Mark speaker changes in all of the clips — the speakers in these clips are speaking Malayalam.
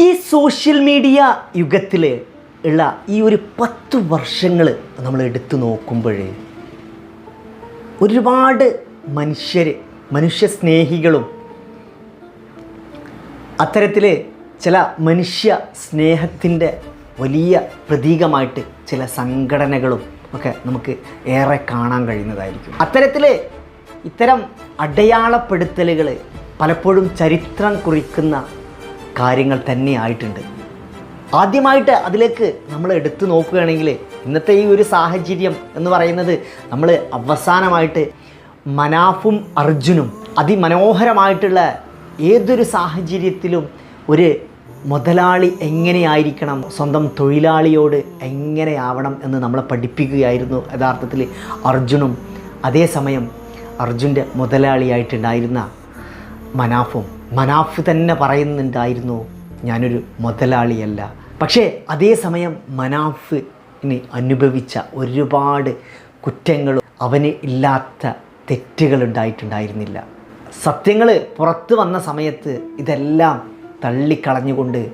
Speaker 1: ഈ സോഷ്യൽ മീഡിയ യുഗത്തിൽ ഉള്ള ഈ ഒരു പത്ത് വർഷങ്ങൾ നമ്മൾ എടുത്തു നോക്കുമ്പോഴേ ഒരുപാട് മനുഷ്യർ മനുഷ്യ സ്നേഹികളും അത്തരത്തിൽ ചില മനുഷ്യ സ്നേഹത്തിന്റെ വലിയ പ്രതീകമായിട്ട് ചില സംഘടനകളും ഒക്കെ നമുക്ക് ഏറെ കാണാൻ കഴിയുന്നതായിരിക്കും. അത്തരത്തിൽ ഇത്തരം അടയാളപ്പെടുത്തലുകൾ പലപ്പോഴും ചരിത്രം കുറിക്കുന്ന കാര്യങ്ങൾ തന്നെയായിട്ടുണ്ട്. ആദ്യമായിട്ട് അതിലേക്ക് നമ്മൾ എടുത്തു നോക്കുകയാണെങ്കിൽ ഇന്നത്തെ ഈ ഒരു സാഹചര്യം എന്ന് പറയുന്നത് നമ്മൾ അവസാനമായിട്ട് മനാഫും അർജുനും അതിമനോഹരമായിട്ടുള്ള ഏതൊരു സാഹചര്യത്തിലും ഒരു മുതലാളി എങ്ങനെയായിരിക്കണം സ്വന്തം തൊഴിലാളിയോട് എങ്ങനെയാവണം എന്ന് നമ്മളെ പഠിപ്പിക്കുകയായിരുന്നു യഥാർത്ഥത്തിൽ അർജുനും. അതേസമയം അർജുന്റെ മുതലാളിയായിട്ടുണ്ടായിരുന്ന മനാഫും മനാഫ് തന്നെ പറയുന്നുണ്ടായിരുന്നു ഞാനൊരു മുതലാളിയല്ല. പക്ഷേ അതേസമയം മനാഫ് ഇനി അനുഭവിച്ച ഒരുപാട് കുറ്റങ്ങളും അവന് ഇല്ലാത്ത തെറ്റുകളുണ്ടായിട്ടുണ്ടായിരുന്നില്ല സത്യങ്ങൾ പുറത്തു വന്ന സമയത്ത് ഇതെല്ലാം തള്ളിക്കളഞ്ഞുകൊണ്ട്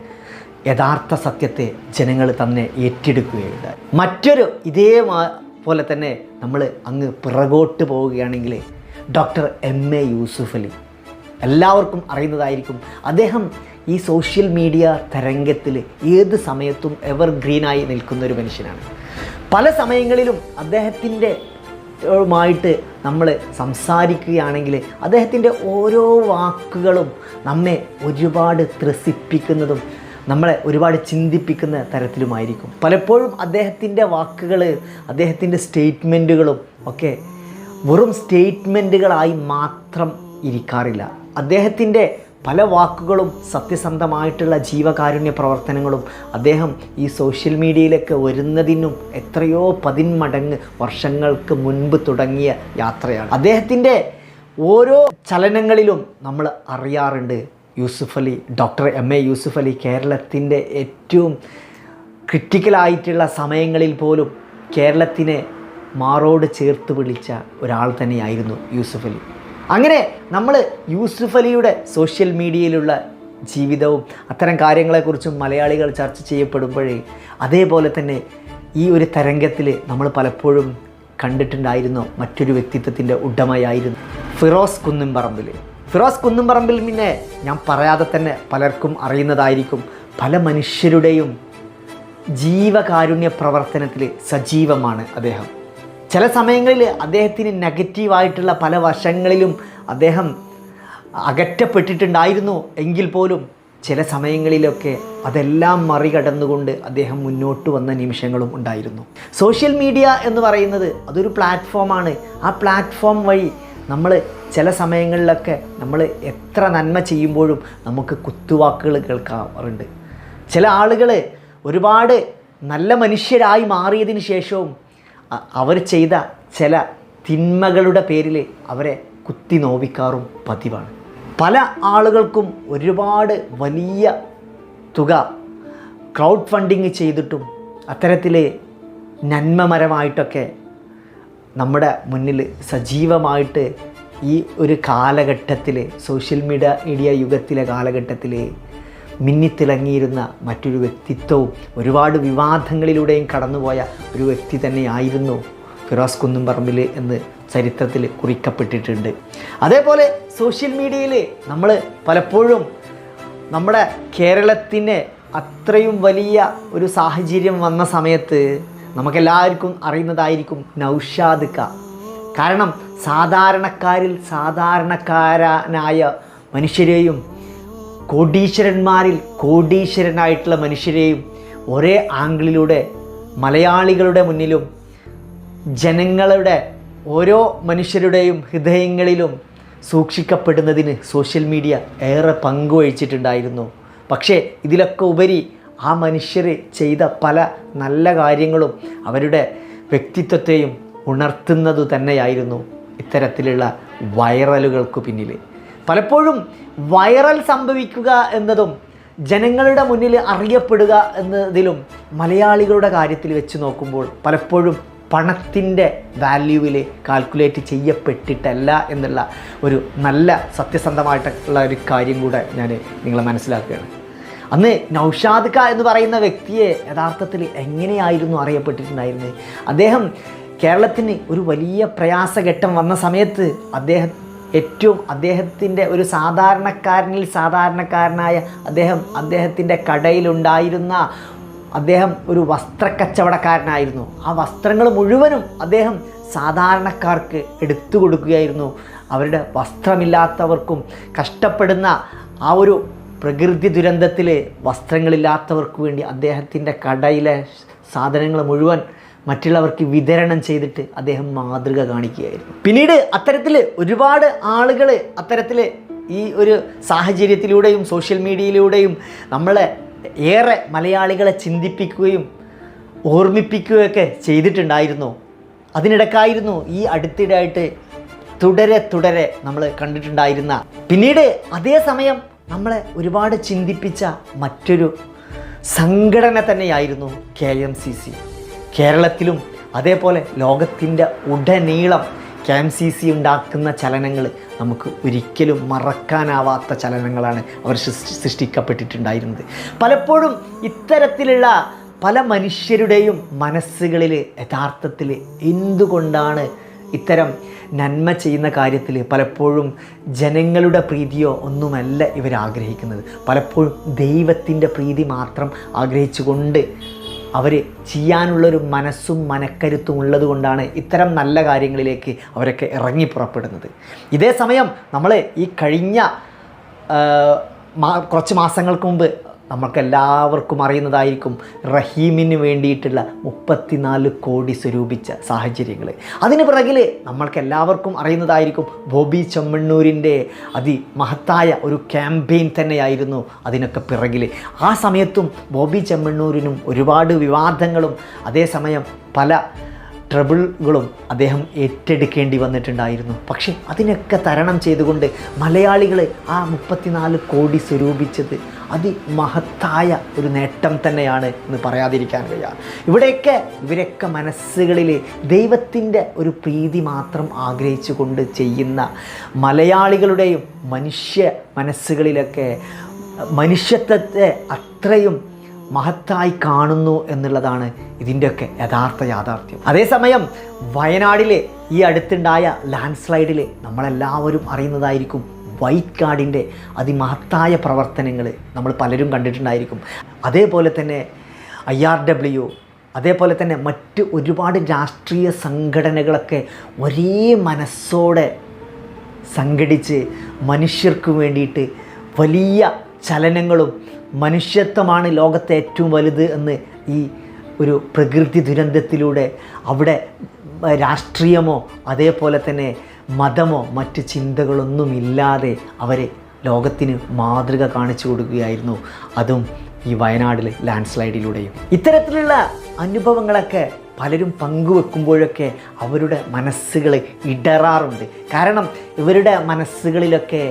Speaker 1: യഥാർത്ഥ സത്യത്തെ ജനങ്ങൾ തന്നെ ഏറ്റെടുക്കുകയുണ്ടായി. മറ്റൊരു ഇതേ പോലെ തന്നെ നമ്മൾ അങ്ങ് പിറകോട്ട് പോവുകയാണെങ്കിൽ doctor M A Yusuf Ali. എല്ലാവർക്കും അറിയുന്നതായിരിക്കും. അദ്ദേഹം ഈ സോഷ്യൽ മീഡിയ തരംഗത്തിൽ ഏത് സമയത്തും എവർ ഗ്രീനായി നിൽക്കുന്ന ഒരു മനുഷ്യനാണ്. പല സമയങ്ങളിലും അദ്ദേഹത്തിന്റെ ുമായിട്ട് നമ്മൾ സംസാരിക്കുകയാണെങ്കിൽ അദ്ദേഹത്തിന്റെ ഓരോ വാക്കുകളും നമ്മെ ഒരുപാട് ത്രസിപ്പിക്കുന്നതും നമ്മളെ ഒരുപാട് ചിന്തിപ്പിക്കുന്ന തരത്തിലുമായിരിക്കും. പലപ്പോഴും അദ്ദേഹത്തിന്റെ വാക്കുകൾ അദ്ദേഹത്തിന്റെ സ്റ്റേറ്റ്മെന്റുകളും ഒക്കെ വെറും സ്റ്റേറ്റ്മെന്റുകളായി മാത്രം ഇരിക്കാറില്ല. അദ്ദേഹത്തിന്റെ പല വാക്കുകളും സത്യസന്ധമായിട്ടുള്ള ജീവകാരുണ്യ പ്രവർത്തനങ്ങളും അദ്ദേഹം ഈ സോഷ്യൽ മീഡിയയിലൊക്കെ വരുന്നതിനും എത്രയോ പതിന്മടങ്ങ് വർഷങ്ങൾക്ക് മുൻപ് തുടങ്ങിയ യാത്രയാണ്. അദ്ദേഹത്തിന്റെ ഓരോ ചലനങ്ങളിലും നമ്മൾ അറിയാറുണ്ട് Yusuf Ali doctor M A Yusuf Ali കേരളത്തിന്റെ ഏറ്റവും ക്രിറ്റിക്കലായിട്ടുള്ള സമയങ്ങളിൽ പോലും കേരളത്തിനെ മാറോട് ചേർത്ത് വിളിച്ച ഒരാൾ തന്നെയായിരുന്നു യൂസുഫ് അലി. അങ്ങനെ നമ്മൾ യൂസുഫ് അലിയുടെ സോഷ്യൽ മീഡിയയിലുള്ള ജീവിതവും അത്തരം കാര്യങ്ങളെക്കുറിച്ചും മലയാളികൾ ചർച്ച ചെയ്യപ്പെടുമ്പോഴേ അതേപോലെ തന്നെ ഈ ഒരു തരംഗത്തിൽ നമ്മൾ പലപ്പോഴും കണ്ടിട്ടുണ്ടായിരുന്നു മറ്റൊരു വ്യക്തിത്വത്തിന്റെ ഉടമയായിരുന്നു ഫിറോസ് കുന്നുംപറമ്പിൽ ഫിറോസ് കുന്നുംപറമ്പിൽ പിന്നെ ഞാൻ പറയാതെ തന്നെ പലർക്കും അറിയുന്നതായിരിക്കും പല മനുഷ്യരുടെയും ജീവകാരുണ്യ പ്രവർത്തനത്തിൽ സജീവമാണ് അദ്ദേഹം. ചില സമയങ്ങളിൽ അദ്ദേഹത്തിന് നെഗറ്റീവായിട്ടുള്ള പല വശങ്ങളിലും അദ്ദേഹം അകറ്റപ്പെട്ടിട്ടുണ്ടായിരുന്നു എങ്കിൽ പോലും ചില സമയങ്ങളിലൊക്കെ അതെല്ലാം മറികടന്നുകൊണ്ട് അദ്ദേഹം മുന്നോട്ട് വന്ന നിമിഷങ്ങളും ഉണ്ടായിരുന്നു. സോഷ്യൽ മീഡിയ എന്ന് പറയുന്നത് അതൊരു പ്ലാറ്റ്ഫോമാണ് ആ പ്ലാറ്റ്ഫോം വഴി നമ്മൾ ചില സമയങ്ങളിലൊക്കെ നമ്മൾ എത്ര നന്മ ചെയ്യുമ്പോഴും നമുക്ക് കുത്തുവാക്കുകൾ കേൾക്കാറുണ്ട്. ചില ആളുകൾ ഒരുപാട് നല്ല മനുഷ്യരായി മാറിയതിന് ശേഷവും അവർ ചെയ്ത ചില തിന്മകളുടെ പേരിൽ അവരെ കുത്തി നോവിക്കാറും പതിവാണ്. പല ആളുകൾക്കും ഒരുപാട് വലിയ തുക ക്രൗഡ് ഫണ്ടിങ് ചെയ്തിട്ടും അത്തരത്തിൽ നന്മമരമായിട്ടൊക്കെ നമ്മുടെ മുന്നിൽ സജീവമായിട്ട് ഈ ഒരു കാലഘട്ടത്തിൽ സോഷ്യൽ മീഡിയ മീഡിയ യുഗത്തിലെ കാലഘട്ടത്തിൽ മിന്നിത്തിളങ്ങിയിരുന്ന മറ്റൊരു വ്യക്തിത്വവും ഒരുപാട് വിവാദങ്ങളിലൂടെയും കടന്നുപോയ ഒരു വ്യക്തി തന്നെയായിരുന്നു ഫിറോസ് കുന്നുംപറമ്പിൽ എന്ന് ചരിത്രത്തിൽ കുറിക്കപ്പെട്ടിട്ടുണ്ട്. അതേപോലെ സോഷ്യൽ മീഡിയയിൽ നമ്മൾ പലപ്പോഴും നമ്മുടെ കേരളത്തിന് അത്രയും വലിയ ഒരു സാഹചര്യം വന്ന സമയത്ത് നമുക്കെല്ലാവർക്കും അറിയുന്നതായിരിക്കും നൗഷാദ് ക. കാരണം സാധാരണക്കാരിൽ സാധാരണക്കാരനായ മനുഷ്യരെയും കോടീശ്വരന്മാരിൽ കോടീശ്വരനായിട്ടുള്ള മനുഷ്യരെയും ഒരേ ആംഗിളിലൂടെ മലയാളികളുടെ മുന്നിലും ജനങ്ങളുടെ ഓരോ മനുഷ്യരുടെയും ഹൃദയങ്ങളിലും സൂക്ഷിക്കപ്പെടുന്നതിന് സോഷ്യൽ മീഡിയ ഏറെ പങ്കുവഹിച്ചിട്ടുണ്ടായിരുന്നു. പക്ഷേ ഇതിലൊക്കെ ഉപരി ആ മനുഷ്യർ ചെയ്ത പല നല്ല കാര്യങ്ങളും അവരുടെ വ്യക്തിത്വത്തെയും ഉണർത്തുന്നത് തന്നെയായിരുന്നു ഇത്തരത്തിലുള്ള വൈറലുകൾക്ക് പിന്നിൽ പലപ്പോഴും വൈറൽ സംഭവിക്കുക എന്നതും ജനങ്ങളുടെ മുന്നിൽ അറിയപ്പെടുക എന്നതിലും മലയാളികളുടെ കാര്യത്തിൽ വെച്ച് നോക്കുമ്പോൾ പലപ്പോഴും പണത്തിന്റെ വാല്യൂവിൽ കാൽക്കുലേറ്റ് ചെയ്യപ്പെട്ടിട്ടല്ല എന്നുള്ള ഒരു നല്ല സത്യസന്ധമായിട്ടുള്ള ഒരു കാര്യം കൂടെ ഞാൻ നിങ്ങളെ മനസ്സിലാക്കുകയാണ്. അന്ന് നൗഷാദ് ഖാ എന്ന് പറയുന്ന വ്യക്തിയെ യഥാർത്ഥത്തിൽ എങ്ങനെയായിരുന്നു അറിയപ്പെട്ടിട്ടുണ്ടായിരുന്നത്? അദ്ദേഹം കേരളത്തിന് ഒരു വലിയ പ്രയാസഘട്ടം വന്ന സമയത്ത് അദ്ദേഹം ഏറ്റവും അദ്ദേഹത്തിന്റെ ഒരു സാധാരണക്കാരനിൽ സാധാരണക്കാരനായ അദ്ദേഹം അദ്ദേഹത്തിന്റെ കടയിലുണ്ടായിരുന്ന അദ്ദേഹം ഒരു വസ്ത്രക്കച്ചവടക്കാരനായിരുന്നു. ആ വസ്ത്രങ്ങൾ മുഴുവനും അദ്ദേഹം സാധാരണക്കാർക്ക് എടുത്തു കൊടുക്കുകയായിരുന്നു. അവരുടെ വസ്ത്രമില്ലാത്തവർക്കും കഷ്ടപ്പെടുന്ന ആ ഒരു പ്രകൃതി ദുരന്തത്തിൽ വസ്ത്രങ്ങളില്ലാത്തവർക്ക് വേണ്ടി അദ്ദേഹത്തിന്റെ കടയിലെ സാധനങ്ങൾ മുഴുവൻ മറ്റുള്ളവർക്ക് വിതരണം ചെയ്തിട്ട് അദ്ദേഹം മാതൃക കാണിക്കുകയായിരുന്നു. പിന്നീട് അത്തരത്തിൽ ഒരുപാട് ആളുകൾ അത്തരത്തിൽ ഈ ഒരു സാഹചര്യത്തിലൂടെയും സോഷ്യൽ മീഡിയയിലൂടെയും നമ്മളെ ഏറെ മലയാളികളെ ചിന്തിപ്പിക്കുകയും ഓർമ്മിപ്പിക്കുകയൊക്കെ ചെയ്തിട്ടുണ്ടായിരുന്നു. അതിനിടക്കായിരുന്നു ഈ അടുത്തിടെയായിട്ട് തുടരെ തുടരെ നമ്മൾ കണ്ടിട്ടുണ്ടായിരുന്ന. പിന്നീട് അതേ സമയം നമ്മളെ ഒരുപാട് ചിന്തിപ്പിച്ച മറ്റൊരു സംഘടന തന്നെയായിരുന്നു കെ എം സി സി. കേരളത്തിലും അതേപോലെ ലോകത്തിന്റെ ഉടനീളം കെ എം സി സി ഉണ്ടാക്കുന്ന ചലനങ്ങൾ നമുക്ക് ഒരിക്കലും മറക്കാനാവാത്ത ചലനങ്ങളാണ് അവർ സൃഷ്ടി സൃഷ്ടിക്കപ്പെട്ടിട്ടുണ്ടായിരുന്നത്. പലപ്പോഴും ഇത്തരത്തിലുള്ള പല മനുഷ്യരുടെയും മനസ്സുകളിൽ യഥാർത്ഥത്തിൽ എന്തുകൊണ്ടാണ് ഇത്തരം നന്മ ചെയ്യുന്ന കാര്യത്തിൽ പലപ്പോഴും ജനങ്ങളുടെ പ്രീതിയോ ഒന്നുമല്ല ഇവർ ആഗ്രഹിക്കുന്നത്. പലപ്പോഴും ദൈവത്തിന്റെ പ്രീതി മാത്രം ആഗ്രഹിച്ചുകൊണ്ട് അവർ ചെയ്യാനുള്ളൊരു മനസ്സും മനക്കരുത്തും ഉള്ളതുകൊണ്ടാണ് ഇത്തരം നല്ല കാര്യങ്ങളിലേക്ക് അവരൊക്കെ ഇറങ്ങി പുറപ്പെടുന്നത്. ഇതേ സമയം നമ്മൾ ഈ കഴിഞ്ഞ കുറച്ച് മാസങ്ങൾക്ക് മുമ്പ് നമുക്ക് എല്ലാവർക്കും അറിയുന്നതായിരിക്കും റഹീമിന് വേണ്ടിയിട്ടുള്ള മുപ്പത്തിനാല് കോടി സ്വരൂപിച്ച സാഹചര്യങ്ങൾ അതിന് പിറകിൽ നമ്മൾക്ക് എല്ലാവർക്കും അറിയുന്നതായിരിക്കും ബോബി ചെമ്മണ്ണൂരിന്റെ അതിമഹത്തായ ഒരു ക്യാമ്പയിൻ തന്നെയായിരുന്നു അതിനൊക്കെ പിറകിൽ ആ സമയത്തും ബോബി ചെമ്മണ്ണൂരിനും ഒരുപാട് വിവാദങ്ങളും അതേസമയം പല ട്രബിളുകളും അദ്ദേഹം ഏറ്റെടുക്കേണ്ടി വന്നിട്ടുണ്ടായിരുന്നു. പക്ഷേ അതിനൊക്കെ തരണം ചെയ്തുകൊണ്ട് മലയാളികളെ ആ മുപ്പത്തിനാല് കോടി സ്വരൂപിച്ചത് അതിമഹത്തായ ഒരു നേട്ടം തന്നെയാണ് എന്ന് പറയാതിരിക്കാൻ കഴിയാം. ഇവിടെയൊക്കെ ഇവരൊക്കെ മനസ്സുകളിൽ ദൈവത്തിന്റെ ഒരു പ്രീതി മാത്രം ആഗ്രഹിച്ചുകൊണ്ട് ചെയ്യുന്ന മലയാളികളുടെയും മനുഷ്യ മനസ്സുകളിലൊക്കെ മനുഷ്യത്വത്തെ അത്രയും മഹത്തായി കാണുന്നു എന്നുള്ളതാണ് ഇതിന്റെയൊക്കെ യഥാർത്ഥ യാഥാർത്ഥ്യം. അതേസമയം വയനാടിലെ ഈ അടുത്തുണ്ടായ ലാൻഡ് സ്ലൈഡിൽ നമ്മളെല്ലാവരും അറിയുന്നതായിരിക്കും വൈറ്റ് കാർഡിന്റെ അതിമഹത്തായ പ്രവർത്തനങ്ങൾ നമ്മൾ പലരും കണ്ടിട്ടുണ്ടായിരിക്കും. അതേപോലെ തന്നെ ഐ ആർ ഡബ്ല്യു അതേപോലെ തന്നെ മറ്റ് ഒരുപാട് രാഷ്ട്രീയ സംഘടനകളൊക്കെ ഒരേ മനസ്സോടെ സംഘടിച്ച് മനുഷ്യർക്ക് വേണ്ടിയിട്ട് വലിയ ചലനങ്ങളും മനുഷ്യത്വമാണ് ലോകത്തെ ഏറ്റവും വലുത് എന്ന് ഈ ഒരു പ്രകൃതി ദുരന്തത്തിലൂടെ അവിടെ രാഷ്ട്രീയമോ അതേപോലെ തന്നെ മതമോ മറ്റ് ചിന്തകളൊന്നുമില്ലാതെ അവരെ ലോകത്തിന് മാതൃക കാണിച്ചു കൊടുക്കുകയായിരുന്നു. അതും ഈ വയനാടിലെ ലാൻഡ് സ്ലൈഡിലൂടെയും ഇത്തരത്തിലുള്ള അനുഭവങ്ങളൊക്കെ പലരും പങ്കുവെക്കുമ്പോഴൊക്കെ അവരുടെ മനസ്സുകൾ ഇടറാറുണ്ട്. കാരണം ഇവരുടെ മനസ്സുകളിലൊക്കെ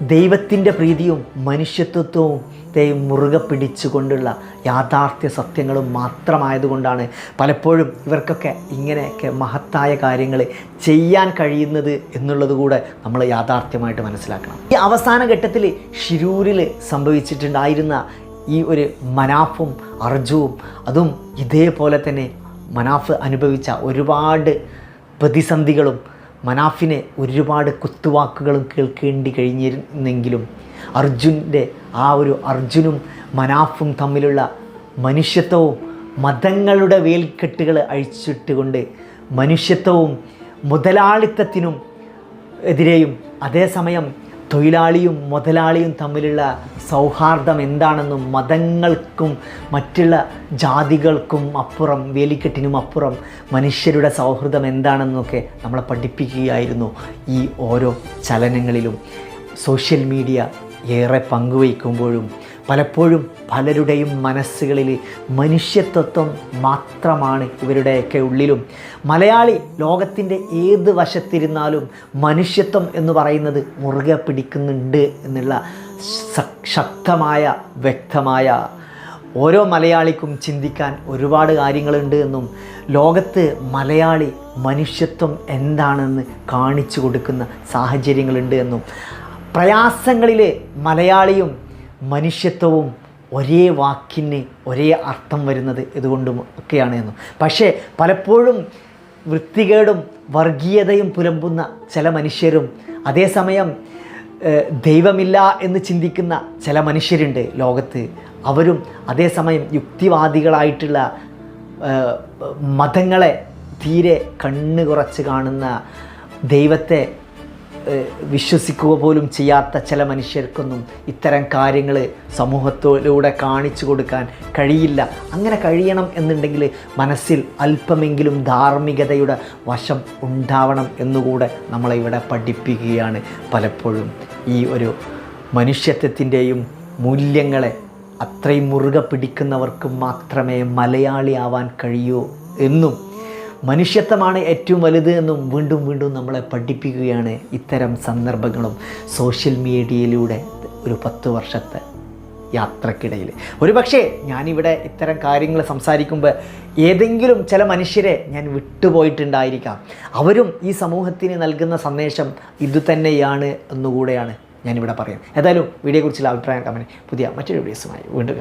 Speaker 1: ദൈവത്തിന്റെ പ്രീതിയും മനുഷ്യത്വത്വവും മുറുകെ പിടിച്ചുകൊണ്ടുള്ള യാഥാർത്ഥ്യ സത്യങ്ങളും മാത്രമായതുകൊണ്ടാണ് പലപ്പോഴും ഇവർക്കൊക്കെ ഇങ്ങനെയൊക്കെ മഹത്തായ കാര്യങ്ങൾ ചെയ്യാൻ കഴിയുന്നത് എന്നുള്ളത് കൂടെ നമ്മൾ യാഥാർത്ഥ്യമായിട്ട് മനസ്സിലാക്കണം. ഈ അവസാന ഘട്ടത്തിൽ ഷിരൂരിൽ സംഭവിച്ചിട്ടുണ്ടായിരുന്ന ഈ ഒരു മനാഫും അർജുവും അതും ഇതേപോലെ തന്നെ മനാഫ് അനുഭവിച്ച ഒരുപാട് പ്രതിസന്ധികളും മനാഫിനെ ഒരുപാട് കുത്തുവാക്കുകളും കേൾക്കേണ്ടി കഴിഞ്ഞിരുന്നെങ്കിലും അർജുന്റെ ആ ഒരു അർജുനും മനാഫും തമ്മിലുള്ള മനുഷ്യത്വവും മതങ്ങളുടെ വേൽക്കെട്ടുകൾ അഴിച്ചിട്ടുകൊണ്ട് മനുഷ്യത്വവും മുതലാളിത്തത്തിനും എതിരെയും അതേസമയം തൊഴിലാളിയും മുതലാളിയും തമ്മിലുള്ള സൗഹാർദ്ദം എന്താണെന്നും മതങ്ങൾക്കും മറ്റുള്ള ജാതികൾക്കും അപ്പുറം വേലിക്കെട്ടിനും അപ്പുറം മനുഷ്യരുടെ സൗഹൃദം എന്താണെന്നൊക്കെ നമ്മളെ പഠിപ്പിക്കുകയായിരുന്നു ഈ ഓരോ ചലനങ്ങളിലും. സോഷ്യൽ മീഡിയ ഏറെ പങ്കുവയ്ക്കുമ്പോഴും പലപ്പോഴും പലരുടെയും മനസ്സുകളിൽ മനുഷ്യത്വം മാത്രമാണ് ഇവരുടെയൊക്കെ ഉള്ളിലും. മലയാളി ലോകത്തിന്റെ ഏത് വശത്തിരുന്നാലും മനുഷ്യത്വം എന്ന് പറയുന്നത് മുറുകെ പിടിക്കുന്നുണ്ട് എന്നുള്ള ശക്തമായ വ്യക്തമായ ഓരോ മലയാളിക്കും ചിന്തിക്കാൻ ഒരുപാട് കാര്യങ്ങളുണ്ട് എന്നും ലോകത്ത് മലയാളി മനുഷ്യത്വം എന്താണെന്ന് കാണിച്ചു കൊടുക്കുന്ന സാഹചര്യങ്ങളുണ്ട് എന്നും. പ്രയാസങ്ങളിൽ മലയാളിയും മനുഷ്യത്വവും ഒരേ വാക്കിന് ഒരേ അർത്ഥം വരുന്നത് ഇതുകൊണ്ടും ഒക്കെയാണ് എന്ന്. പക്ഷേ പലപ്പോഴും വൃത്തികേടും വർഗീയതയും പുലമ്പുന്ന ചില മനുഷ്യരും അതേസമയം ദൈവമില്ല എന്ന് ചിന്തിക്കുന്ന ചില മനുഷ്യരുണ്ട് ലോകത്ത്. അവരും അതേസമയം യുക്തിവാദികളായിട്ടുള്ള മതങ്ങളെ തീരെ കണ്ണ് കുറച്ച് കാണുന്ന ദൈവത്തെ വിശ്വസിക്കുക പോലും ചെയ്യാത്ത ചില മനുഷ്യർക്കൊന്നും ഇത്തരം കാര്യങ്ങൾ സമൂഹത്തിലൂടെ കാണിച്ചു കൊടുക്കാൻ കഴിയില്ല. അങ്ങനെ കഴിയണം എന്നുണ്ടെങ്കിൽ മനസ്സിൽ അല്പമെങ്കിലും ധാർമ്മികതയുടെ വശം ഉണ്ടാവണം എന്നുകൂടെ നമ്മളെ ഇവിടെ പഠിപ്പിക്കുകയാണ് പലപ്പോഴും. ഈ ഒരു മനുഷ്യത്വത്തിന്റെയും മൂല്യങ്ങളെ അത്രയും മുറുകെ പിടിക്കുന്നവർക്ക് മാത്രമേ മലയാളിയാവാൻ കഴിയൂ എന്നും മനുഷ്യത്വമാണ് ഏറ്റവും വലുത് എന്നും വീണ്ടും വീണ്ടും നമ്മളെ പഠിപ്പിക്കുകയാണ് ഇത്തരം സന്ദർഭങ്ങളും സോഷ്യൽ മീഡിയയിലൂടെ ഒരു പത്ത് വർഷത്തെ യാത്രക്കിടയിൽ. ഒരു പക്ഷേ ഞാനിവിടെ ഇത്തരം കാര്യങ്ങൾ സംസാരിക്കുമ്പോൾ ഏതെങ്കിലും ചില മനുഷ്യരെ ഞാൻ വിട്ടുപോയിട്ടുണ്ടായിരിക്കാം. അവരും ഈ സമൂഹത്തിന് നൽകുന്ന സന്ദേശം ഇതുതന്നെയാണ് എന്നുകൂടെയാണ് ഞാനിവിടെ പറയാം ഏതായാലും വീഡിയോയെക്കുറിച്ചുള്ള അഭിപ്രായം കമന്റ് പുതിയ മറ്റൊരു വീഡിയോസുമായി വീണ്ടും